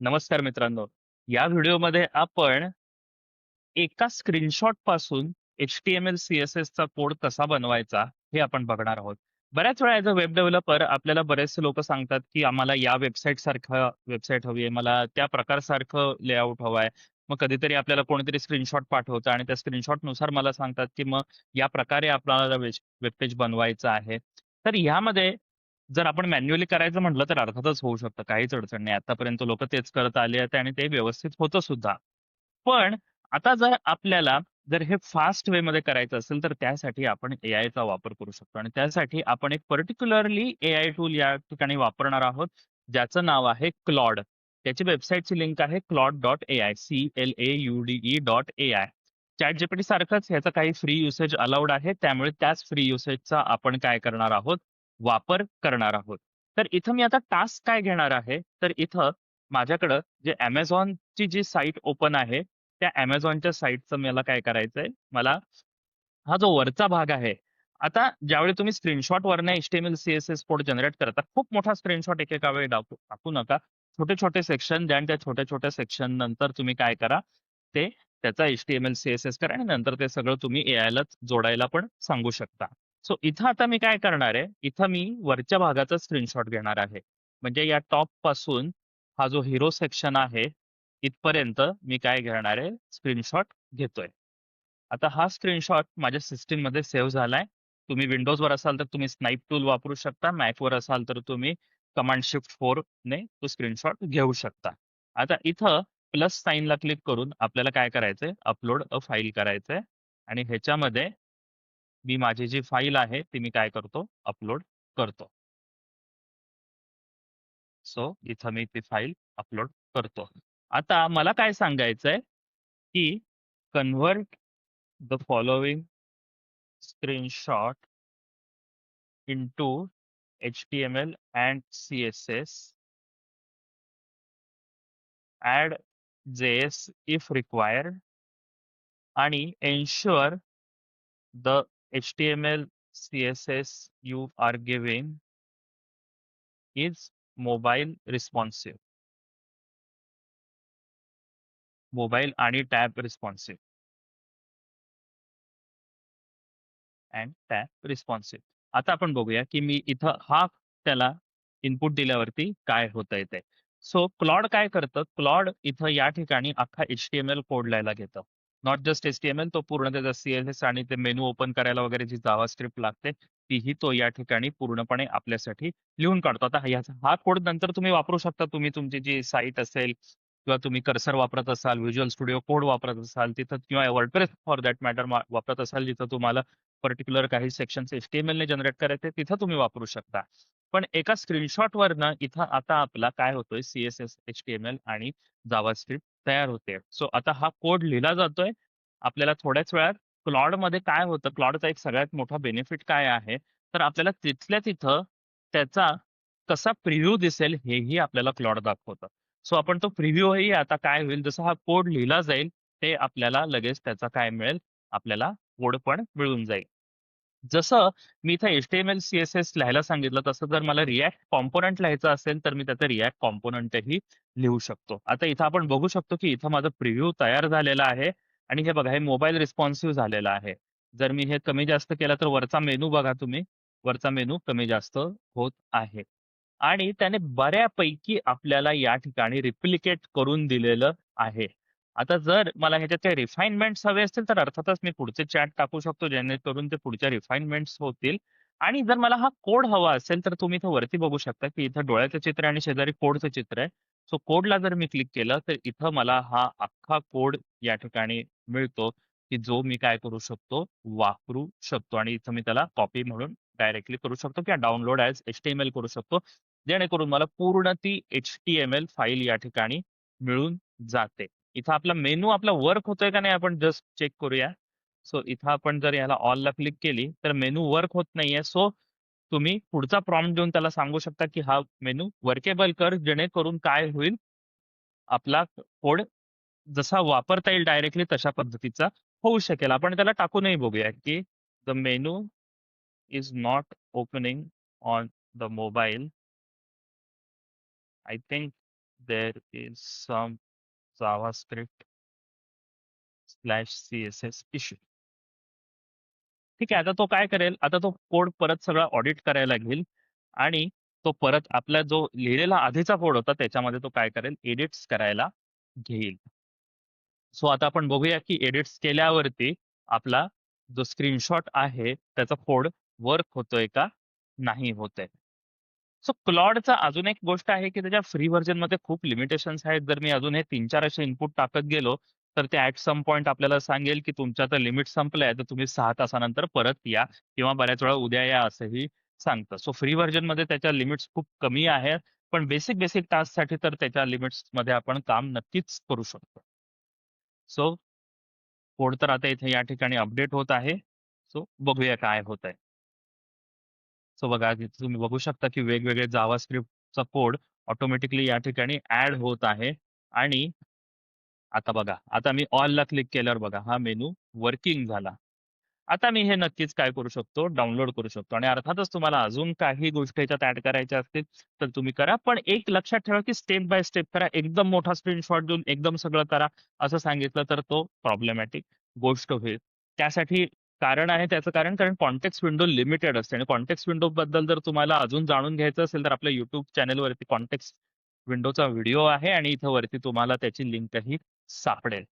नमस्कार मित्रांनो. या व्हिडिओमध्ये आपण एका स्क्रीनशॉटपासून एच-टी-एम-एल, सी-एस-एसचा कोड कसा बनवायचा हे आपण बघणार आहोत. बऱ्याच वेळा ॲज अ वेब डेव्हलपर आपल्याला बरेचसे लोक सांगतात, की आम्हाला या वेबसाईट सारखं वेबसाईट हवी आहे, मला त्या प्रकारसारखं लेआउट हवं आहे. मग कधीतरी आपल्याला कोणीतरी स्क्रीनशॉट पाठवतं आणि त्या स्क्रीनशॉटनुसार मला सांगतात, की मग या प्रकारे आपल्याला वेज वेब बनवायचं आहे. तर ह्यामध्ये जर आपण मॅन्युअली करायचं म्हटलं तर अर्थातच होऊ शकतं. काहीच अडचण नाही. आतापर्यंत लोकं तेच करत आले आहेत आणि ते व्यवस्थित होतं सुद्धा. पण आता जर आपल्याला जर हे फास्ट वेमध्ये करायचं असेल तर त्यासाठी आपण एआयचा वापर करू शकतो आणि त्यासाठी आपण एक पर्टिक्युलरली एआय टूल या ठिकाणी वापरणार आहोत, ज्याचं नाव आहे क्लॉड. त्याची वेबसाईटची लिंक आहे claude.ai C-L-A-U-D-E dot AI. ChatGPT सारखंच ह्याचा काही फ्री युसेज अलाउड आहे. त्यामुळे त्याच फ्री युसेजचा आपण काय करणार आहोत, वापर करणार आहोत. तर इथं मी आता टास्क काय घेणार आहे, तर इथं माझ्याकडं जे अमेझॉनची जी साईट ओपन आहे, त्या अमेझॉनच्या साईटचं मला काय करायचंय, मला हा जो वरचा भाग आहे, आता ज्यावेळी तुम्ही स्क्रीनशॉटवरनं एच-टी-एम-एल, सी-एस-एस कोड जनरेट करता, खूप मोठा स्क्रीनशॉट एकेका वेळी टाकू टाकू नका. छोटे-छोटे सेक्शन द्या आणि त्या छोट्या-छोट्या सेक्शन नंतर तुम्ही काय करा, ते त्याचा एच-टी-एम-एल, सी-एस-एस करा आणि नंतर ते सगळं तुम्ही एआयलाच जोडायला पण सांगू शकता. सो इथं आता मी काय करणार आहे, इथं मी वरच्या भागाचा स्क्रीनशॉट घेणार आहे. म्हणजे या टॉपपासून हा जो हिरो सेक्शन आहे, इथपर्यंत मी काय घेणार आहे, स्क्रीनशॉट घेतोय. आता हा स्क्रीनशॉट माझ्या सिस्टममध्ये सेव्ह झालाय. तुम्ही विंडोजवर असाल तर तुम्ही स्नाईप टूल वापरू शकता. मॅकवर असाल तर तुम्ही कमांड शिफ्ट 4 ने तो स्क्रीनशॉट घेऊ शकता. आता इथं प्लस साइनला क्लिक करून आपल्याला काय करायचंय, अपलोड अ फाइल करायचंय आणि ह्याच्यामध्ये मी माझी जी फाईल आहे, ती मी काय करतो, अपलोड करतो. सो इथं मी ती फाईल अपलोड करतो. आता मला काय सांगायचंय, की convert the following screenshot into HTML and CSS. Add J S if required आणि ensure the HTML, CSS you are giving is mobile responsive. Are and is mobile responsive. Mobile आणि tab and tab responsive. आता आपण बघूया, की मी इथं हा त्याला input दिल्यावरती काय होतंय ते. सो क्लॉड काय करतं, क्लॉड इथं या ठिकाणी अख्खा एच-टी-एम-एल कोड लिहायला घेतं. नॉट जस्ट एच-टी-एम-एल तो पूर्ण त्याचा आणि ते मेनू ओपन करायला वगैरे जी जावा स्क्रिप्ट लागते, तीही तो या ठिकाणी पूर्णपणे आपल्यासाठी लिहून काढतो. आता ह्याचा हा कोड नंतर तुम्ही वापरू शकता. तुम्ही तुमची जी साईट असेल किंवा तुम्ही कर्सर वापरत असाल, व्हिज्युअल स्टुडिओ कोड वापरत असाल तिथं किंवा वर्डप्रेस फॉर दॅट मॅटर वापरत असाल, जिथं तुम्हाला पर्टिक्युलर काही सेक्शन्स एच-टी-एम-एलने जनरेट करायचे तिथं तुम्ही वापरू शकता. पण एका स्क्रीनशॉटवरनं इथं आता आपला काय होतोय, सी-एस-एस, एच-टी-एम-एल आणि जावास्क्रिप्ट तयार होते. सो आता हा कोड लिहिला जातोय. आपल्याला थोड्याच वेळात क्लॉडमध्ये काय होतं, क्लॉडचा एक सगळ्यात मोठा बेनिफिट काय आहे, तर आपल्याला तिथल्या तिथं त्याचा कसा प्रिव्ह्यू दिसेल हेही आपल्याला क्लॉड दाखवतं. सो आपण तो प्रिव्ह्यूही आता काय होईल, जसा हा कोड लिहिला जाईल, ते आपल्याला लगेच त्याचा काय मिळेल, आपल्याला कोड पण मिळून जाईल. जसं मी इथं एच-टी-एम-एल, सी-एस-एस लिहायला सांगितलं, तसं जर मला रिॲक्ट कॉम्पोनंट लिहायचं असेल, तर मी त्याचं रिॲक्ट कॉम्पोनंटही लिहू शकतो. आता इथं आपण बघू शकतो, की इथं माझा प्रिव्ह्यू तयार झालेला आहे आणि हे बघा, हे मोबाईल रिस्पॉन्सिव्ह झालेलं आहे. जर मी हे कमी जास्त केलं, तर वरचा मेनू बघा तुम्ही, वरचा मेनू कमी जास्त होत आहे. आणि त्याने बऱ्यापैकी आपल्याला या ठिकाणी रिप्लिकेट करून दिलेलं आहे. आता जर मला ह्याच्यात काही रिफाइनमेंट्स हवे असतील, तर अर्थातच मी पुढचे चॅट टाकू शकतो, जेणेकरून ते पुढच्या रिफाइनमेंट्स होतील. आणि जर मला हा कोड हवा असेल, तर तुम्ही इथं वरती बघू शकता, की इथं डोळ्याचं चित्र आहे आणि शेजारी कोडचं चित्र आहे. सो कोडला जर मी क्लिक केलं, तर इथं मला हा अख्खा कोड या ठिकाणी मिळतो, की जो मी काय करू शकतो, वापरू शकतो आणि इथं मी त्याला कॉपी म्हणून डायरेक्टली करू शकतो किंवा डाउनलोड ॲज एच करू शकतो. जेणेकरून मला पूर्ण ती एच-टी-एम-एल फाईल या ठिकाणी मिळून जाते. इथं आपला मेनू आपला वर्क होतोय का नाही आपण जस्ट चेक करूया. सो इथं आपण जर याला ऑलला क्लिक केली, तर मेनू वर्क होत नाहीये. सो तुम्ही पुढचा प्रॉम्प्ट देऊन त्याला सांगू शकता, की हा मेनू वर्केबल कर, जेणेकरून काय होईल, आपला कोड जसा वापरता येईल डायरेक्टली तशा पद्धतीचा होऊ शकेल. आपण त्याला टाकूनही बघूया, की the menu is not opening on the mobile. I think there is some JavaScript slash CSS issue. ठीक आहे. आता तो काय करेल, आता तो कोड परत सगळा ऑडिट करायला घेईल आणि तो परत आपला जो लिहिलेला आधीचा कोड होता त्याच्यामध्ये तो काय करेल, एडिट्स करायला घेईल. सो आता आपण बघूया की एडिट्स केल्यावरती आपला जो स्क्रीनशॉट आहे त्याचा कोड वर्क होतोय का नाही होतोय सो क्लॉडचा अजून एक गोष्ट आहे की त्याच्या फ्री व्हर्जनमध्ये खूप लिमिटेशन्स आहेत. जर मी अजून हे 3-4 असे इनपुट टाकत गेलो, तर ते ॲट सम पॉइंट आपल्याला सांगेल की तुमचं आता लिमिट संपलंय, तर तुम्ही 6 तासानंतर परत या किंवा बऱ्याच वेळा उद्या या असंही सांगतं. सो फ्री व्हर्जनमध्ये त्याच्या लिमिट्स खूप कमी आहेत. पण बेसिक, बेसिक टास्कसाठी तर त्याच्या लिमिट्समध्ये आपण काम नक्कीच करू शकतो. सो कोड तर आता इथे या ठिकाणी अपडेट होत आहे. सो बघूया काय होतंय. सो बघा तुम्ही बघू शकता की वेगवेगळे JavaScriptचा कोड ऑटोमॅटिकली या ठिकाणी ऍड होत आहे आणि आता बघा, आता मी ऑलला क्लिक केल्यावर बघा हा मेनू वर्किंग झाला. आता मी हे नक्कीच काय करू शकतो, डाउनलोड करू शकतो आणि अर्थातच तुम्हाला अजून काही गोष्टी ह्याच्यात ऍड करायच्या असतील, तर तुम्ही करा. पण एक लक्षात ठेवा की स्टेप बाय स्टेप करा. एकदम मोठा स्क्रीनशॉट देऊन एकदम सगळं करा, असं सांगितलं तर तो प्रॉब्लेमॅटिक गोष्ट होईल. त्यासाठी कारण आहे त्याचं कारण कारण कॉन्टेक्स्ट विंडो लिमिटेड असते आणि कॉन्टेक्स्ट विंडोबद्दल जर तुम्हाला अजून जाणून घ्यायचं असेल, तर आपल्या युट्यूब चॅनलवरती कॉन्टेक्स्ट विंडोचा व्हिडिओ आहे आणि इथं वरती तुम्हाला त्याची लिंकही सापडेल.